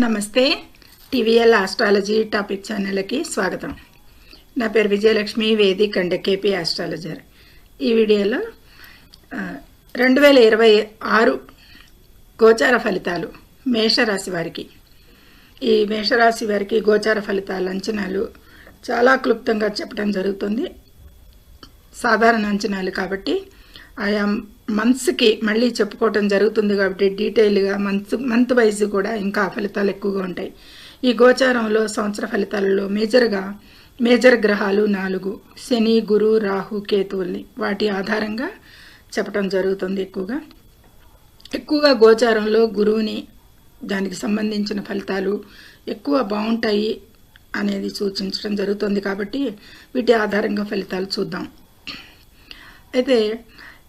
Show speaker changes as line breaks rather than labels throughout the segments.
నమస్తే TVL astrology topic ఛానల్కి స్వాగతం. నా పేరు Vijayalakshmi vedic and KP astrologer. ఈ వీడియోలో రెండు వేల ఇరవై ఆరు గోచార ఫలితాలు మేషరాశి వారికి. ఈ మేషరాశి వారికి గోచార ఫలితాల అంచనాలు చాలా క్లుప్తంగా చెప్పడం జరుగుతుంది. సాధారణ అంచనాలు కాబట్టి ఆయా మంత్స్కి మళ్ళీ చెప్పుకోవటం జరుగుతుంది కాబట్టి డీటెయిల్గా మంత్ మంత్ వైజ్ కూడా ఇంకా ఫలితాలు ఎక్కువగా ఉంటాయి. ఈ గోచారంలో సంవత్సర ఫలితాలలో మేజర్గా మేజర్ గ్రహాలు నాలుగు శని గురు రాహు కేతువుల్ని వాటి ఆధారంగా చెప్పటం జరుగుతుంది ఎక్కువగా. ఎక్కువగా గోచారంలో గురువుని దానికి సంబంధించిన ఫలితాలు ఎక్కువ బాగుంటాయి అనేది సూచించడం జరుగుతుంది కాబట్టి వీటి ఆధారంగా ఫలితాలు చూద్దాం. అయితే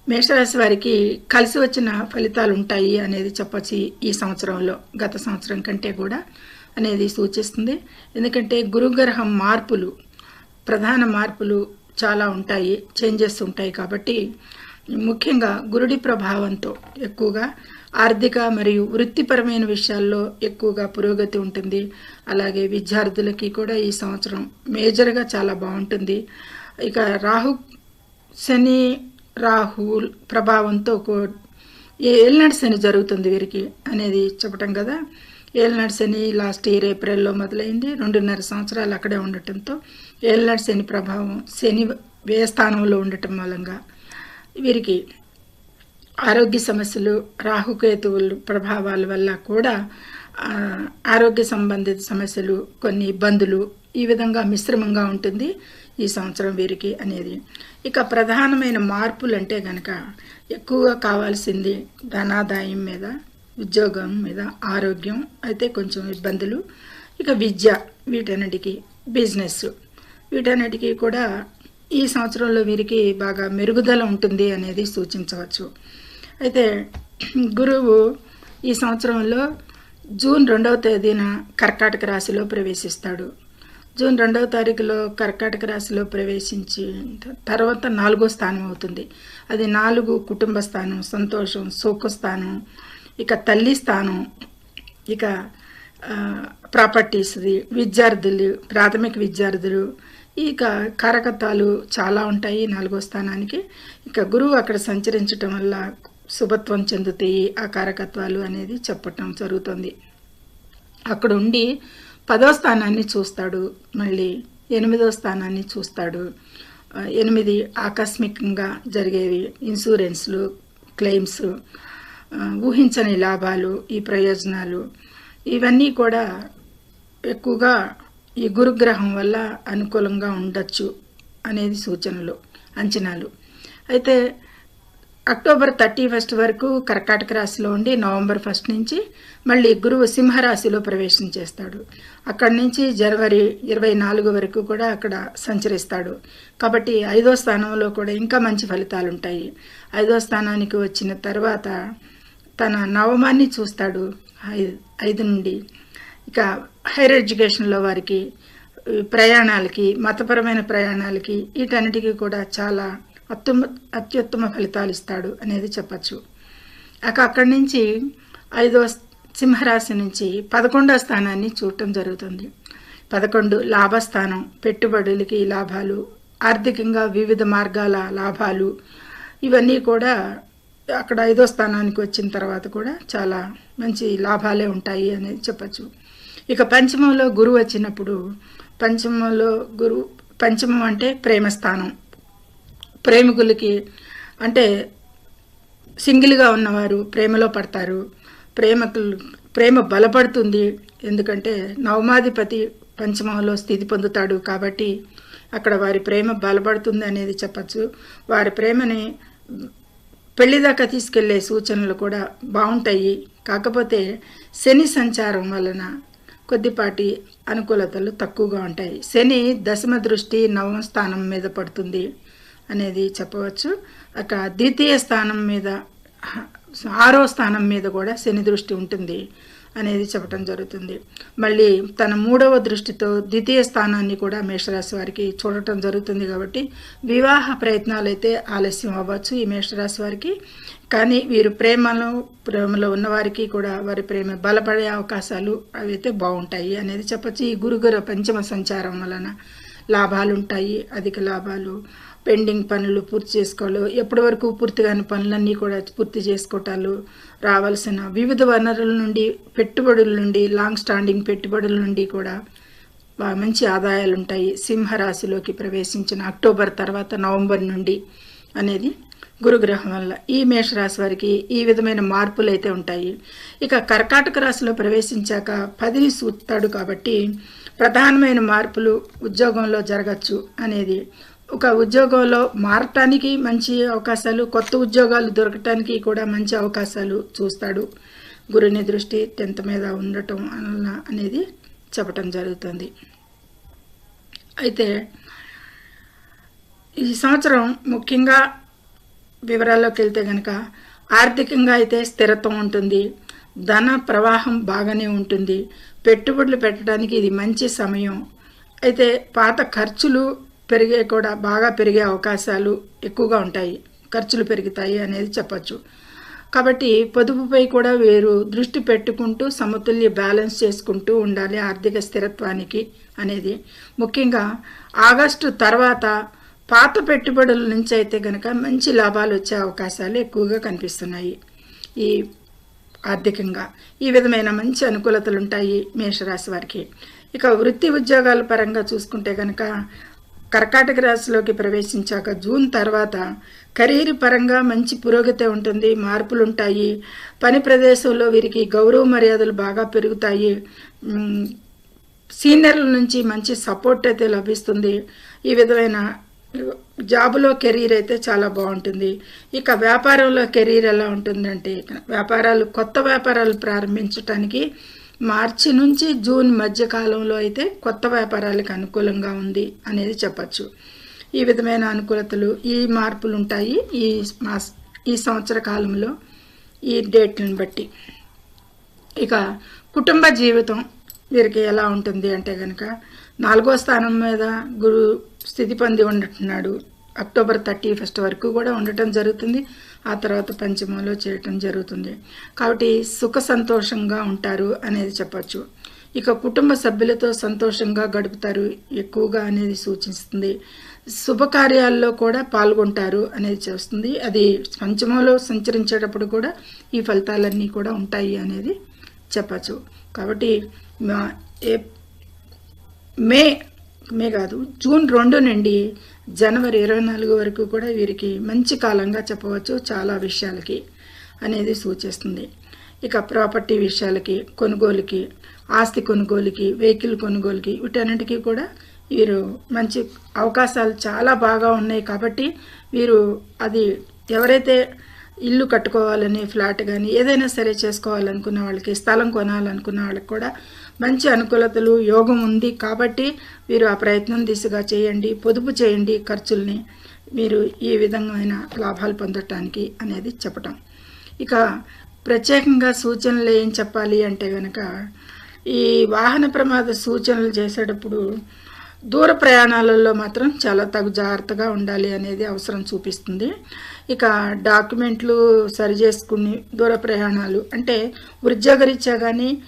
మేషరాశి వారికి కలిసి వచ్చిన ఫలితాలు ఉంటాయి అనేది చెప్పొచ్చు ఈ సంవత్సరంలో గత సంవత్సరం కంటే కూడా అనేది సూచిస్తుంది. ఎందుకంటే గురుగ్రహం మార్పులు ప్రధాన మార్పులు చాలా ఉంటాయి చేంజెస్ ఉంటాయి కాబట్టి ముఖ్యంగా గురుడి ప్రభావంతో ఎక్కువగా ఆర్థిక మరియు వృత్తిపరమైన విషయాల్లో ఎక్కువగా పురోగతి ఉంటుంది. అలాగే విద్యార్థులకి కూడా ఈ సంవత్సరం మేజర్గా చాలా బాగుంటుంది. ఇక రాహు శని రాహుల్ ప్రభావంతో కూ- ఏ- శని జరుగుతుంది వీరికి అనేది చెప్పటం కదా. ఏలినాటి శని లాస్ట్ ఇయర్ ఏప్రిల్లో మొదలైంది. రెండున్నర సంవత్సరాలు అక్కడే ఉండటంతో ఏలినాటి శని ప్రభావం శని వ్యయ స్థానంలో ఉండటం మూలంగా వీరికి ఆరోగ్య సమస్యలు రాహుకేతువులు ప్రభావాల వల్ల కూడా ఆరోగ్య సంబంధిత సమస్యలు కొన్ని ఇబ్బందులు ఈ విధంగా మిశ్రమంగా ఉంటుంది ఈ సంవత్సరం వీరికి అనేది. ఇక ప్రధానమైన మార్పులు అంటే గనక ఎక్కువగా కావాల్సింది ధనాదాయం మీద ఉద్యోగం మీద ఆరోగ్యం అయితే కొంచెం ఇబ్బందులు. ఇక విద్య వీటన్నిటికీ బిజినెస్. వీటన్నిటికీ కూడా ఈ సంవత్సరంలో వీరికి బాగా మెరుగుదల ఉంటుంది అనేది సూచించవచ్చు. అయితే గురువు ఈ సంవత్సరంలో జూన్ రెండవ తేదీన కర్కాటక రాశిలో ప్రవేశిస్తాడు. జూన్ రెండవ తారీఖులో కర్కాటక రాశిలో ప్రవేశించి తర్వాత నాలుగో స్థానం అవుతుంది. అది నాలుగు కుటుంబ స్థానం సంతోషం సుఖ స్థానం ఇక తల్లి స్థానం ఇక ప్రాపర్టీస్ది విద్యార్థులు ప్రాథమిక విద్యార్థులు ఇక కారకత్వాలు చాలా ఉంటాయి నాలుగో స్థానానికి. ఇక గురువు అక్కడ సంచరించటం వల్ల శుభత్వం చెందుతాయి ఆ కారకత్వాలు అనేది చెప్పటం జరుగుతుంది. అక్కడ ఉండి పదో స్థానాన్ని చూస్తాడు. మళ్ళీ ఎనిమిదో స్థానాన్ని చూస్తాడు. ఎనిమిది ఆకస్మికంగా జరిగేవి ఇన్సూరెన్స్లు క్లెయిమ్స్ ఊహించని లాభాలు ఈ ప్రయోజనాలు. ఇవన్నీ కూడా ఎక్కువగా ఈ గురుగ్రహం వల్ల అనుకూలంగా ఉండొచ్చు అనేది సూచనలు అంచనాలు. అయితే అక్టోబర్ థర్టీ ఫస్ట్ వరకు కర్కాటక రాశిలో ఉండి నవంబర్ ఫస్ట్ నుంచి మళ్ళీ గురువు సింహరాశిలో ప్రవేశం చేస్తాడు. అక్కడి నుంచి జనవరి ఇరవై నాలుగు వరకు కూడా అక్కడ సంచరిస్తాడు. కాబట్టి ఐదో స్థానంలో కూడా ఇంకా మంచి ఫలితాలు ఉంటాయి ఐదో స్థానానికి వచ్చిన తర్వాత తన నవమాన్ని చూస్తాడు ఐదు నుండి. ఇక హైయర్ ఎడ్యుకేషన్లో వారికి ప్రయాణాలకి మతపరమైన ప్రయాణాలకి వీటన్నిటికీ కూడా చాలా అత్యుమ అత్యుత్తమ ఫలితాలు ఇస్తాడు అనేది చెప్పచ్చు. ఇక అక్కడి నుంచి ఐదో సింహరాశి నుంచి పదకొండో స్థానాన్ని చూడటం జరుగుతుంది. పదకొండు లాభస్థానం పెట్టుబడులకి లాభాలు ఆర్థికంగా వివిధ మార్గాల లాభాలు ఇవన్నీ కూడా అక్కడ ఐదో స్థానానికి వచ్చిన తర్వాత కూడా చాలా మంచి లాభాలే ఉంటాయి అనేది చెప్పచ్చు. ఇక పంచమంలో గురువు వచ్చినప్పుడు పంచమంలో గురువు పంచమం అంటే ప్రేమ స్థానం ప్రేమికులకి అంటే సింగిల్గా ఉన్నవారు ప్రేమలో పడతారు. ప్రేమకులు ప్రేమ బలపడుతుంది. ఎందుకంటే నవమాధిపతి పంచమంలో స్థితి పొందుతాడు కాబట్టి అక్కడ వారి ప్రేమ బలపడుతుంది అనేది చెప్పచ్చు. వారి ప్రేమని పెళ్ళి దాకా తీసుకెళ్ళే సూచనలు కూడా బాగుంటాయి. కాకపోతే శని సంచారం వలన కొద్దిపాటి అనుకూలతలు తక్కువగా ఉంటాయి. శని దశమ దృష్టి నవమ స్థానం మీద పడుతుంది. అనేది చెప్పవచ్చు. అక్కడ ద్వితీయ స్థానం మీద ఆరో స్థానం మీద కూడా శని దృష్టి ఉంటుంది అనేది చెప్పడం జరుగుతుంది. మళ్ళీ తన మూడవ దృష్టితో ద్వితీయ స్థానాన్ని కూడా మేషరాశి వారికి చూడటం జరుగుతుంది కాబట్టి వివాహ ప్రయత్నాలు అయితే ఆలస్యం అవ్వచ్చు ఈ మేషరాశి వారికి. కానీ వీరు ప్రేమలో ప్రేమలో ఉన్నవారికి కూడా వారి ప్రేమ బలపడే అవకాశాలు అవి అయితే బాగుంటాయి అనేది చెప్పచ్చు. ఈ గురుగుర పంచమ సంచారం వలన లాభాలు ఉంటాయి అధిక లాభాలు. పెండింగ్ పనులు పూర్తి చేసుకోవాలి. ఎప్పటి వరకు పూర్తి కాని పనులన్నీ కూడా పూర్తి చేసుకోవటాలు రావాల్సిన వివిధ వనరుల నుండి పెట్టుబడుల నుండి లాంగ్ స్టాండింగ్ పెట్టుబడుల నుండి కూడా మంచి ఆదాయాలు ఉంటాయి సింహరాశిలోకి ప్రవేశించిన అక్టోబర్ తర్వాత నవంబర్ నుండి అనేది గురుగ్రహం వల్ల. ఈ మేషరాశి వారికి ఈ విధమైన మార్పులు అయితే ఉంటాయి. ఇక కర్కాటక రాశిలో ప్రవేశించాక పదిని సూత్తాడు కాబట్టి ప్రధానమైన మార్పులు ఉద్యోగంలో జరగచ్చు అనేది. ఒక ఉద్యోగంలో మారటానికి మంచి అవకాశాలు కొత్త ఉద్యోగాలు దొరకటానికి కూడా మంచి అవకాశాలు చూస్తాడు. గురుని దృష్టి టెన్త్ మీద ఉండటం అనేది చెప్పటం జరుగుతుంది. అయితే ఈ సంవత్సరం ముఖ్యంగా వివరాల్లోకి వెళ్తే కనుక ఆర్థికంగా అయితే స్థిరత్వం ఉంటుంది. ధన ప్రవాహం బాగానే ఉంటుంది. పెట్టుబడులు పెట్టడానికి ఇది మంచి సమయం. అయితే పాత ఖర్చులు పెరిగే కూడా బాగా పెరిగే అవకాశాలు ఎక్కువగా ఉంటాయి. ఖర్చులు పెరుగుతాయి అనేది చెప్పచ్చు. కాబట్టి పొదుపుపై కూడా వీరు దృష్టి పెట్టుకుంటూ సమతుల్య బ్యాలెన్స్ చేసుకుంటూ ఉండాలి ఆర్థిక స్థిరత్వానికి అనేది. ముఖ్యంగా ఆగస్టు తర్వాత పాత పెట్టుబడుల నుంచి అయితే కనుక మంచి లాభాలు వచ్చే అవకాశాలు ఎక్కువగా కనిపిస్తున్నాయి. ఈ ఆర్థికంగా. ఈ విధమైన మంచి అనుకూలతలు ఉంటాయి మేషరాశి వారికి. ఇక వృత్తి ఉద్యోగాల పరంగా చూసుకుంటే కనుక కర్కాటక రాశిలోకి ప్రవేశించాక జూన్ తర్వాత కెరీర్ పరంగా మంచి పురోగతి ఉంటుంది మార్పులు ఉంటాయి పని ప్రదేశంలో వీరికి గౌరవ మర్యాదలు బాగా పెరుగుతాయి. సీనియర్ల నుంచి మంచి సపోర్ట్ అయితే లభిస్తుంది. ఈ విధమైన జాబులో కెరీర్ అయితే చాలా బాగుంటుంది. ఇక వ్యాపారంలో కెరీర్ ఎలా ఉంటుందంటే వ్యాపారాలు కొత్త వ్యాపారాలు ప్రారంభించడానికి మార్చి నుంచి జూన్ మధ్య కాలంలో అయితే కొత్త వ్యాపారాలకు అనుకూలంగా ఉంది అనేది చెప్పచ్చు. ఈ విధమైన అనుకూలతలు ఈ మార్పులు ఉంటాయి ఈ మాస్ ఈ సంవత్సర కాలంలో ఈ డేట్లను బట్టి. ఇక కుటుంబ జీవితం వీరికి ఎలా ఉంటుంది అంటే కనుక నాలుగో స్థానం మీద గురు స్థితి పొంది ఉంటున్నాడు. అక్టోబర్ థర్టీ ఫస్ట్ వరకు కూడా ఉండటం జరుగుతుంది. ఆ తర్వాత పంచమంలో చేయటం జరుగుతుంది. కాబట్టి సుఖ సంతోషంగా ఉంటారు అనేది చెప్పచ్చు. ఇక కుటుంబ సభ్యులతో సంతోషంగా గడుపుతారు ఎక్కువగా అనేది సూచిస్తుంది. శుభకార్యాల్లో కూడా పాల్గొంటారు అనేది చేస్తుంది. అది పంచమంలో సంచరించేటప్పుడు కూడా ఈ ఫలితాలన్నీ కూడా ఉంటాయి అనేది చెప్పచ్చు. కాబట్టి మే మే కాదు జూన్ రెండు నుండి జనవరి ఇరవై నాలుగు వరకు కూడా వీరికి మంచి కాలంగా చెప్పవచ్చు చాలా విషయాలకి అనేది సూచిస్తుంది. ఇక ప్రాపర్టీ విషయాలకి కొనుగోలుకి ఆస్తి కొనుగోలుకి వెహికల్ కొనుగోలుకి వీటన్నిటికీ కూడా వీరు మంచి అవకాశాలు చాలా బాగా ఉన్నాయి కాబట్టి వీరు అది ఎవరైతే ఇల్లు కట్టుకోవాలని ఫ్లాట్ కానీ ఏదైనా సరే చేసుకోవాలనుకున్న వాళ్ళకి స్థలం కొనాలనుకున్న వాళ్ళకి కూడా మంచి అనుకూలతలు యోగం ఉంది కాబట్టి మీరు ఆ ప్రయత్నం దిశగా చేయండి పొదుపు చేయండి ఖర్చుల్ని. మీరు ఈ విధమైన లాభాలు పొందటానికి అనేది చెప్పటం. ఇక ప్రత్యేకంగా సూచనలు ఏం చెప్పాలి అంటే కనుక ఈ వాహన ప్రమాద సూచనలు చేసేటప్పుడు దూర ప్రయాణాలలో మాత్రం చాలా తగు జాగ్రత్తగా ఉండాలి అనేది అవసరం చూపిస్తుంది. ఇక డాక్యుమెంట్లు సరి చేసుకుని దూర ప్రయాణాలు అంటే ఉద్యోగరీత్యా కానీ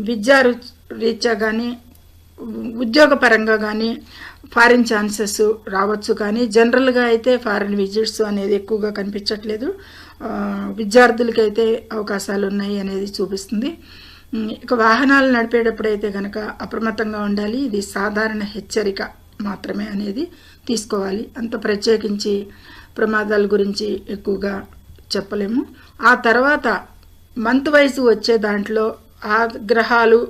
విద్యా రు- రీత్యా కానీ ఉద్యోగపరంగా కానీ ఫారిన్ ఛాన్సెస్ రావచ్చు కానీ జనరల్గా అయితే ఫారిన్ విజిట్స్ అనేది ఎక్కువగా కనిపించట్లేదు. విద్యార్థులకైతే అవకాశాలు ఉన్నాయి అనేది చూపిస్తుంది. ఇక వాహనాలు నడిపేటప్పుడు అయితే కనుక అప్రమత్తంగా ఉండాలి. ఇది సాధారణ హెచ్చరిక మాత్రమే అనేది తీసుకోవాలి. అంత ప్రత్యేకించి ప్రమాదాల గురించి ఎక్కువగా చెప్పలేము. ఆ తర్వాత మంత్ వయసు వచ్చే దాంట్లో ఆ గ్రహాలు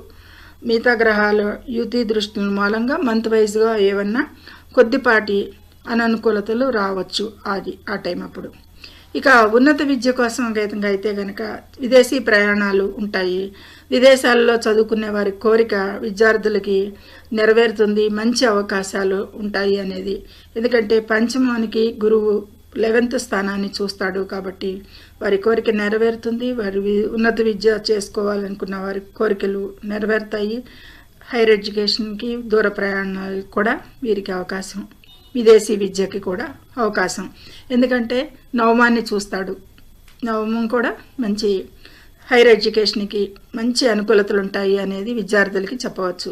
మిగతా గ్రహాలు యుతి దృష్టి మూలంగా మంత్ వైజ్గా ఏమన్నా కొద్దిపాటి అననుకూలతలు రావచ్చు. అది ఆ టైం అప్పుడు. ఇక ఉన్నత విద్య కోసం అయితే- అయితే కనుక విదేశీ ప్రయాణాలు ఉంటాయి. విదేశాల్లో చదువుకునే వారి కోరిక విద్యార్థులకి నెరవేరుతుంది. మంచి అవకాశాలు ఉంటాయి అనేది. ఎందుకంటే పంచమానికి గురువు లెవెన్త్ స్థానాన్ని చూస్తాడు కాబట్టి వారి కోరిక నెరవేరుతుంది. వారి ఉన్నత విద్య చేసుకోవాలనుకున్న వారి కోరికలు నెరవేరుతాయి. హైయర్ ఎడ్యుకేషన్కి దూర ప్రయాణాలు కూడా వీరికి అవకాశం విదేశీ విద్యకి కూడా అవకాశం. ఎందుకంటే నవమాన్ని చూస్తాడు. నవమం కూడా మంచి హైయర్ ఎడ్యుకేషన్కి మంచి అనుకూలతలు ఉంటాయి అనేది విద్యార్థులకి చెప్పవచ్చు.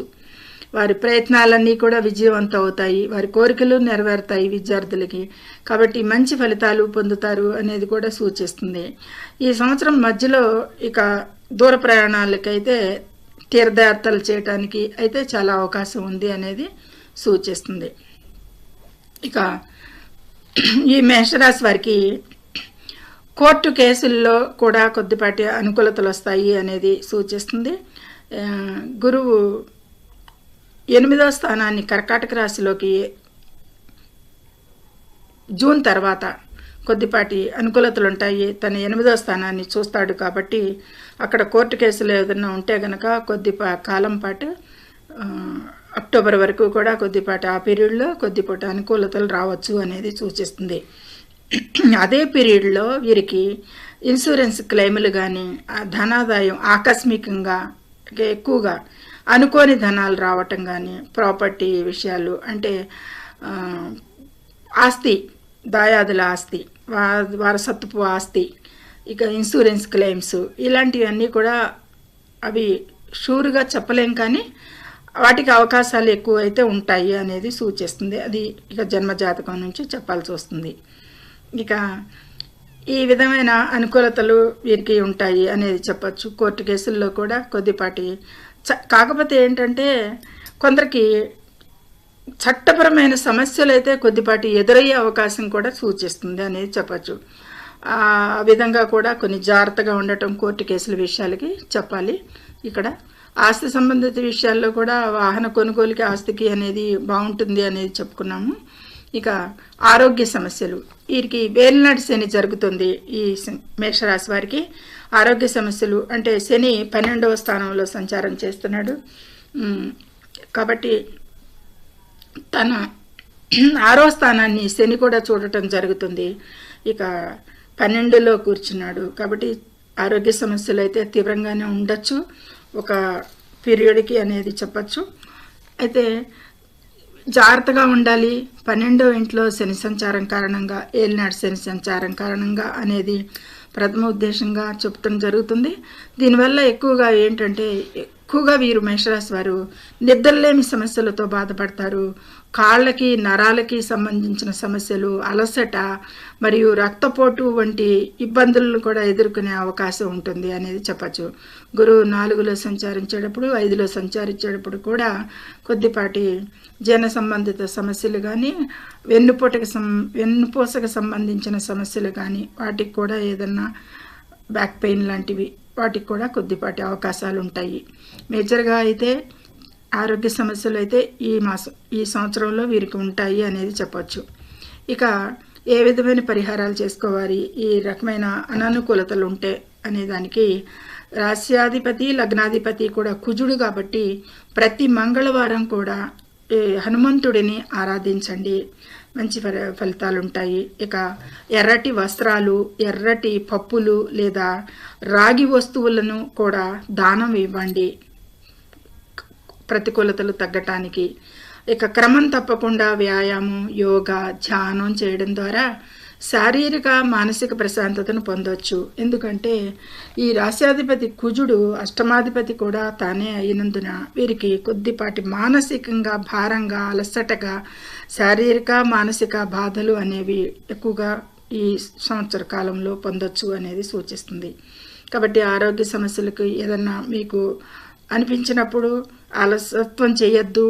వారి ప్రయత్నాలన్నీ కూడా విజయవంతం అవుతాయి వారి కోరికలు నెరవేరుతాయి విద్యార్థులకి. కాబట్టి మంచి ఫలితాలు పొందుతారు అనేది కూడా సూచిస్తుంది. ఈ సంవత్సరం మధ్యలో ఇక దూర ప్రయాణాలకైతే తీర్థయాత్రలు చేయటానికి అయితే చాలా అవకాశం ఉంది అనేది సూచిస్తుంది. ఇక ఈ మేషరాశి వారికి కోర్టు కేసుల్లో కూడా కొద్దిపాటి అనుకూలతలు వస్తాయి అనేది సూచిస్తుంది. గురువు ఎనిమిదో స్థానాన్ని కర్కాటక రాశిలోకి జూన్ తర్వాత కొద్దిపాటి అనుకూలతలు ఉంటాయి. తన ఎనిమిదో స్థానాన్ని చూస్తాడు కాబట్టి అక్కడ కోర్టు కేసులు ఏదైనా ఉంటే గనక కొద్ది కాలం పాటు అక్టోబర్ వరకు కూడా కొద్దిపాటి ఆ పీరియడ్లో కొద్దిపాటి అనుకూలతలు రావచ్చు అనేది సూచిస్తుంది. అదే పీరియడ్లో వీరికి ఇన్సూరెన్స్ క్లెయిములు కానీ ధనాదాయం ఆకస్మికంగా ఎక్కువగా అనుకోని ధనాలు రావటం కానీ ప్రాపర్టీ విషయాలు అంటే ఆస్తి దాయాదుల ఆస్తి వారసత్వపు ఆస్తి ఇక ఇన్సూరెన్స్ క్లెయిమ్స్ ఇలాంటివన్నీ కూడా అవి షూర్గా చెప్పలేం కానీ వాటికి అవకాశాలు ఎక్కువ అయితే ఉంటాయి అనేది సూచిస్తుంది. అది ఇక జన్మజాతకం నుంచి చెప్పాల్సి వస్తుంది. ఇక ఈ విధమైన అనుకూలతలు వీరికి ఉంటాయి అనేది చెప్పచ్చు. కోర్టు కేసుల్లో కూడా కొద్దిపాటి చ- కాకపోతే ఏంటంటే కొందరికి చట్టపరమైన సమస్యలు అయితే కొద్దిపాటి ఎదురయ్యే అవకాశం కూడా సూచిస్తుంది అనేది చెప్పచ్చు. ఆ విధంగా కూడా కొన్ని జాగ్రత్తగా ఉండటం కోర్టు కేసుల విషయాలకి చెప్పాలి. ఇక్కడ ఆస్తి సంబంధిత విషయాల్లో కూడా వాహన కొనుగోలుకి ఆస్తికి అనేది బాగుంటుంది అనేది చెప్పుకున్నాము. ఇక ఆరోగ్య సమస్యలు. వీరికి వేలినాటి శని జరుగుతుంది ఈ శ- మేషరాశి వారికి. ఆరోగ్య సమస్యలు అంటే శని పన్నెండవ స్థానంలో సంచారం చేస్తున్నాడు. కాబట్టి తన ఆరో స్థానాన్ని శని కూడా చూడటం జరుగుతుంది. ఇక పన్నెండులో కూర్చున్నాడు. కాబట్టి ఆరోగ్య సమస్యలు అయితే తీవ్రంగానే ఉండొచ్చు. ఒక పీరియడ్కి అనేది చెప్పచ్చు. అయితే జాగ్రత్తగా ఉండాలి. పన్నెండో ఇంట్లో శని సంచారం కారణంగా ఏలినాడు శని సంచారం కారణంగా అనేది ప్రథమ ఉద్దేశంగా చెప్తడం జరుగుతుంది. దీనివల్ల ఎక్కువగా ఏంటంటే ఎక్కువగా వీరు మేషరాశి వారు నిద్రలేమి సమస్యలతో బాధపడతారు. కాళ్ళకి నరాలకి సంబంధించిన సమస్యలు అలసట మరియు రక్తపోటు వంటి ఇబ్బందులను కూడా ఎదుర్కొనే అవకాశం ఉంటుంది అనేది చెప్పచ్చు. గురువు నాలుగులో సంచరించేటప్పుడు ఐదులో సంచరించేటప్పుడు కూడా కొద్దిపాటి జన సంబంధిత సమస్యలు కానీ వెన్నుపోటకు సం వెన్నుపూసకు సంబంధించిన సమస్యలు కానీ వాటికి కూడా ఏదన్నా బ్యాక్ పెయిన్ లాంటివి వాటికి కూడా కొద్దిపాటి అవకాశాలు ఉంటాయి. మేజర్గా అయితే ఆరోగ్య సమస్యలు అయితే ఈ మాసం ఈ సంవత్సరంలో వీరికి ఉంటాయి అనేది చెప్పచ్చు. ఇక ఏ విధమైన పరిహారాలు చేసుకోవాలి? ఈ రకమైన అననుకూలతలు ఉంటే అనే దానికి రాస్యాధిపతి లగ్నాధిపతి కూడా కుజుడు కాబట్టి ప్రతి మంగళవారం కూడా హనుమంతుడిని ఆరాధించండి. మంచి ఫల- ఫలితాలు ఉంటాయి ఇక ఎర్రటి వస్త్రాలు ఎర్రటి పప్పులు లేదా రాగి వస్తువులను కూడా దానం ఇవ్వండి. ప్రతికూలతలు తగ్గటానికి. ఇక క్రమం తప్పకుండా వ్యాయామం యోగా ధ్యానం చేయడం ద్వారా శారీరక మానసిక ప్రశాంతతను పొందొచ్చు. ఎందుకంటే ఈ రాశ్యాధిపతి కుజుడు అష్టమాధిపతి కూడా తానే అయినందున వీరికి కొద్దిపాటి మానసికంగా భారంగా అలసటగా శారీరక మానసిక బాధలు అనేవి ఎక్కువగా ఈ సంవత్సర కాలంలో పొందొచ్చు అనేది సూచిస్తుంది. కాబట్టి ఆరోగ్య సమస్యలకు ఏదన్నా మీకు అనిపించినప్పుడు అలసత్వం చేయొద్దు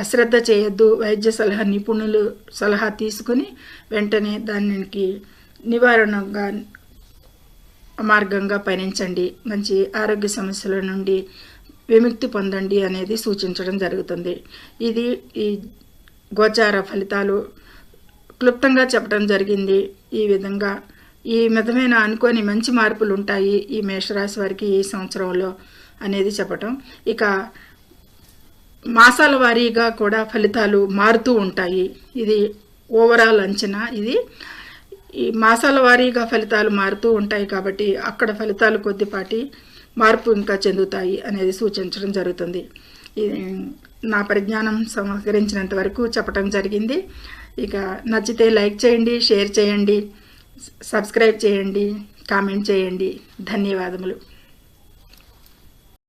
అశ్రద్ధ చేయొద్దు వైద్య సలహా నిపుణులు సలహా తీసుకుని వెంటనే దానికి నివారణగా మార్గంగా పయనించండి. మంచి ఆరోగ్య సమస్యల నుండి విముక్తి పొందండి అనేది సూచించడం జరుగుతుంది. ఇది ఈ గోచార ఫలితాలు క్లుప్తంగా చెప్పడం జరిగింది. ఈ విధంగా ఈ విధమైన అనుకోని మంచి మార్పులు ఉంటాయి ఈ మేషరాశి వారికి ఈ సంవత్సరంలో. అనేది చెప్పటం. ఇక మాసాల వారీగా కూడా ఫలితాలు మారుతూ ఉంటాయి. ఇది ఓవరాల్ అంచనా. ఇది ఈ మాసాల వారీగా ఫలితాలు మారుతూ ఉంటాయి కాబట్టి అక్కడ ఫలితాలు కొద్దిపాటి మార్పు ఇంకా చెందుతాయి అనేది సూచించడం జరుగుతుంది. ఇది నా పరిజ్ఞానం సమకరించినంత వరకు చెప్పడం జరిగింది. ఇక నచ్చితే లైక్ చేయండి షేర్ చేయండి సబ్స్క్రైబ్ చేయండి కామెంట్ చేయండి. ధన్యవాదములు.